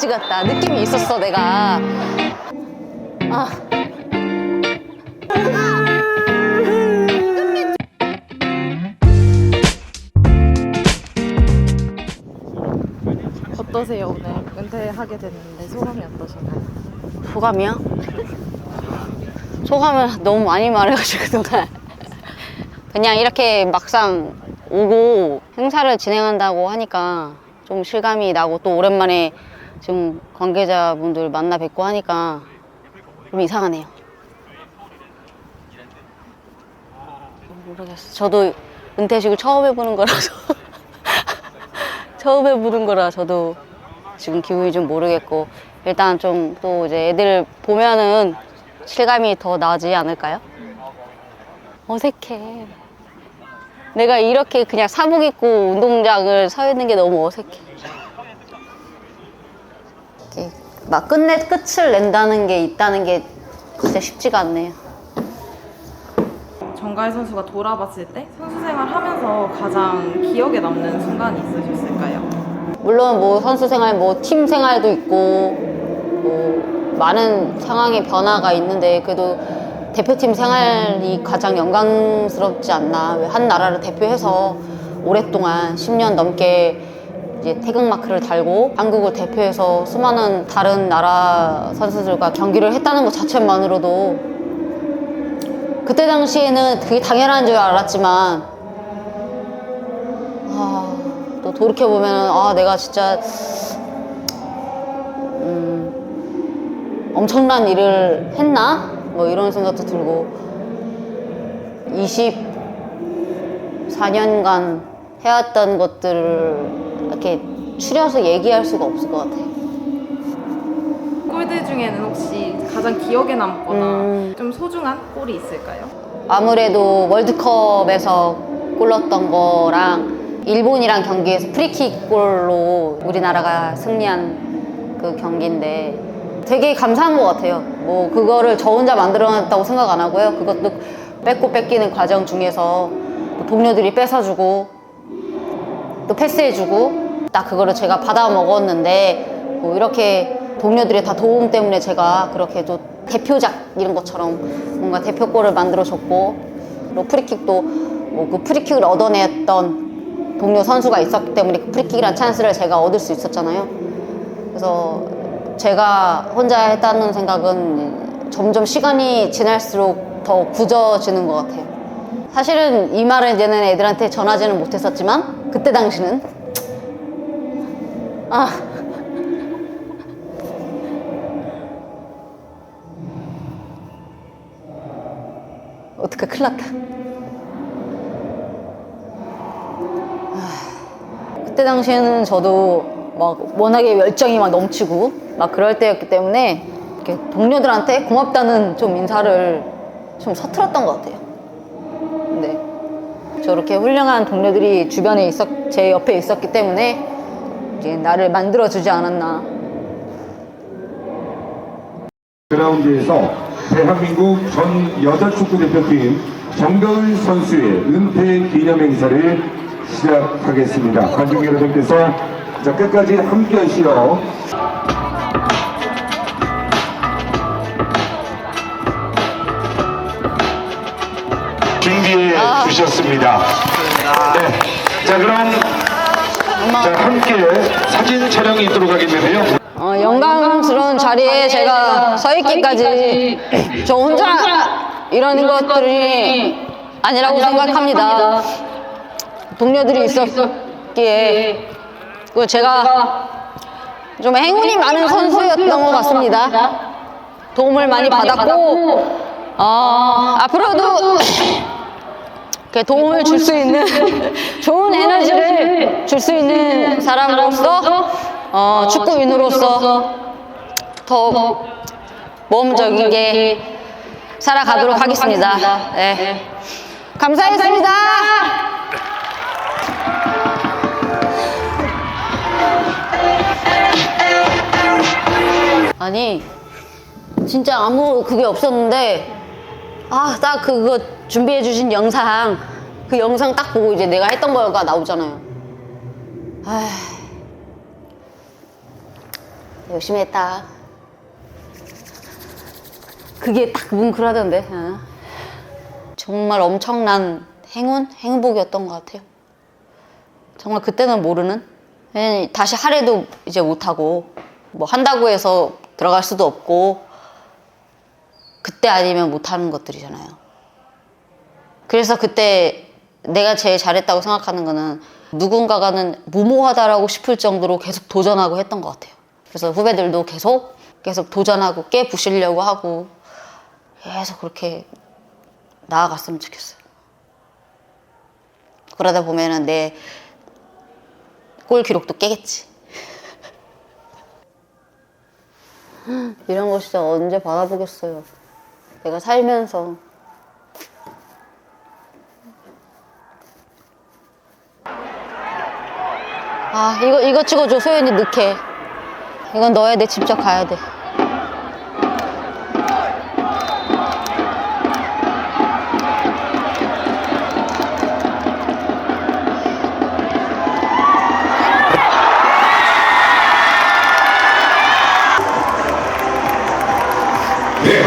찍었다. 느낌이 있었어, 내가. 아. 어떠세요 오늘 은퇴하게 됐는데 소감이 어떠신가요? 소감이요? 소감을 너무 많이 말해가지고 그동안 그냥 이렇게 막상 오고 행사를 진행한다고 하니까 좀 실감이 나고 또 오랜만에 지금 관계자분들 만나 뵙고 하니까 좀 이상하네요. 모르겠어. 저도 은퇴식을 처음 해보는 거라서 처음 해보는 거라 저도 지금 기분이 좀 모르겠고 일단 좀 또 이제 애들 보면은 실감이 더 나지 않을까요? 어색해. 내가 이렇게 그냥 사복 입고 운동장을 서 있는 게 너무 어색해. 이렇게 막 끝내 끝을 낸다는 게 있다는 게 진짜 쉽지가 않네요. 정가희 선수가 돌아봤을 때 선수 생활하면서 가장 기억에 남는 순간이 있으셨을까요? 물론 뭐 선수 생활, 뭐 팀 생활도 있고 뭐 많은 상황의 변화가 있는데 그래도 대표팀 생활이 가장 영광스럽지 않나. 왜한 나라를 대표해서 오랫동안 10년 넘게 이제 태극 마크를 달고 한국을 대표해서 수많은 다른 나라 선수들과 경기를 했다는 것 자체만으로도 그때 당시에는 그게 당연한 줄 알았지만 아, 또 돌이켜 보면 아 내가 진짜 음, 엄청난 일을 했나? 뭐 이런 생각도 들고 24년간 해왔던 것들을 이렇게 추려서 얘기할 수가 없을 것 같아요. 골들 중에는 혹시 가장 기억에 남거나 음. 좀 소중한 골이 있을까요? 아무래도 월드컵에서 골 넣었던 거랑 일본이랑 경기에서 프리킥 골로 우리나라가 승리한 그 경기인데 되게 감사한 것 같아요. 뭐 그거를 저 혼자 만들어냈다고 생각 안 하고요. 그것도 뺏고 뺏기는 과정 중에서 또 동료들이 뺏어주고 또 패스해주고 딱 그거를 제가 받아 먹었는데 뭐 이렇게 동료들의 다 도움 때문에 제가 그렇게 또 대표작 이런 것처럼 뭔가 대표골을 만들어줬고 그리고 프리킥도 뭐 그 프리킥을 얻어냈던 동료 선수가 있었기 때문에 그 프리킥이란 찬스를 제가 얻을 수 있었잖아요. 그래서 제가 혼자 했다는 생각은 점점 시간이 지날수록 더 굳어지는 것 같아요. 사실은 이 말을 이제는 애들한테 전하지는 못했었지만 그때 당시는 아. 어떡해 큰일 났다. 아, 그때 당시에는 저도 막 워낙에 열정이 막 넘치고 막 그럴 때였기 때문에 이렇게 동료들한테 고맙다는 좀 인사를 좀 서툴었던 것 같아요 저렇게 훌륭한 동료들이 주변에 있었, 제 옆에 있었기 때문에 이제 나를 만들어주지 않았나 그라운드에서 대한민국 전 여자 축구 대표팀 정가을 선수의 은퇴 기념 행사를 시작하겠습니다. 관중 여러분께서 자, 끝까지 함께 하시어 주셨습니다. 네. 자, 그럼 자, 함께 사진 촬영이 있도록 하겠는데요. 어, 영광스러운 자리에 제가 서 있기까지 저 혼자 이러는 것들이 아니라고 생각합니다. 동료들이 있었기에 그 제가 좀 행운이 많은 선수였던 것 같습니다. 도움을 많이 받았고 어, 앞으로도 이렇게 도움을 줄 수 있는 좋은 에너지를 줄 수 있는 사람으로서 어, 축구인으로서 더 모험적이게 살아가도록 하겠습니다. 네. 감사했습니다. 아니 진짜 아무 그게 없었는데 아 딱 그거 준비해 주신 영상 그 영상 딱 보고 이제 내가 했던 거가 나오잖아요. 아 열심히 했다. 그게 딱 뭉클하던데. 어. 정말 엄청난 행운, 행복이었던 것 같아요. 정말 그때는 모르는. 다시 하래도 이제 못하고, 뭐 한다고 해서 들어갈 수도 없고, 그때 아니면 못하는 것들이잖아요. 그래서 그때 내가 제일 잘했다고 생각하는 거는 누군가가는 무모하다라고 싶을 정도로 계속 도전하고 했던 것 같아요. 그래서 후배들도 계속 계속 도전하고 깨 부시려고 하고 계속 그렇게 나아갔으면 좋겠어요. 그러다 보면은 내 골 기록도 깨겠지. 이런 거 진짜 언제 받아보겠어요. 내가 살면서. 아 이거 이거 찍어줘. 소연이 늦게 이건 넣어야 돼 직접 가야 돼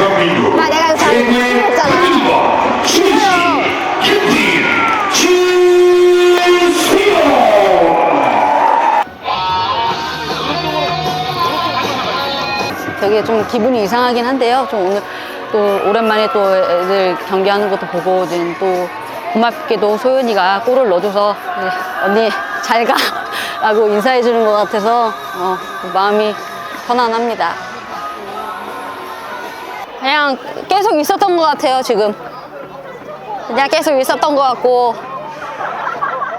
나 내가 잘 최고의 했잖아. 멤버 출신 김진 주수영 되게 좀 기분이 이상하긴 한데요. 좀 오늘 또 오랜만에 또 애들 경기하는 것도 보고 이제 또 고맙게도 소연이가 골을 넣어줘서 네, 언니 잘 가 라고 인사해 주는 것 같아서 어, 마음이 편안합니다 그냥 계속 있었던 것 같아요 지금. 그냥 계속 있었던 것 같고.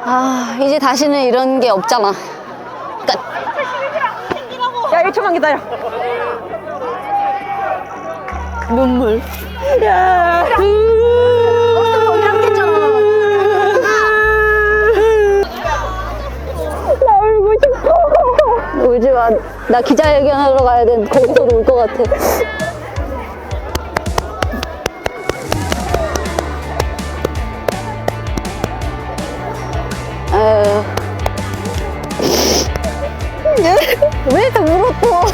아 이제 다시는 이런 게 없잖아. 끝야 1초만 기다려. 눈물. 야. 거기랑 깼잖아. 나 울고 싶어 울지 마. 나 기자회견 하러 가야 돼. 거기서도 울것 같아. 왜 이렇게 울어 또?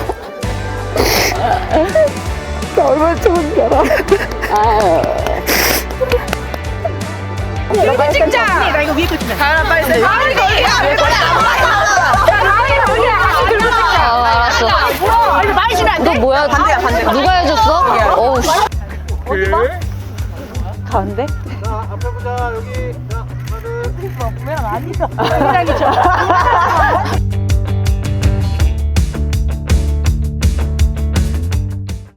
나 얼마나 좋은 줄 알아. 이거 찍자 나 이거 위에 거 찍자 가연아 빨리 왜 그래 찍자 아, 알았어. 너 뭐야? 반대야, 반대. 누가 해줬어? 어우, 씨. 가운데? 자 앞에 보자 여기 자 하나 둘 보면 안 있어